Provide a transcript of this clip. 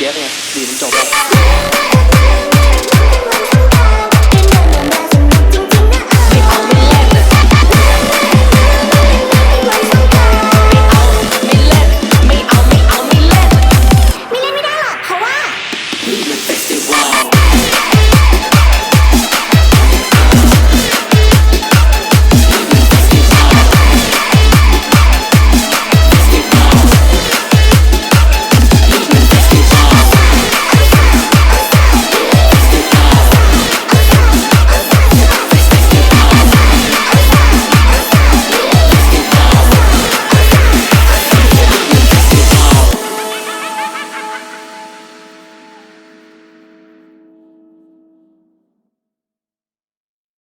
เยอะไงดีมันจบแล้ว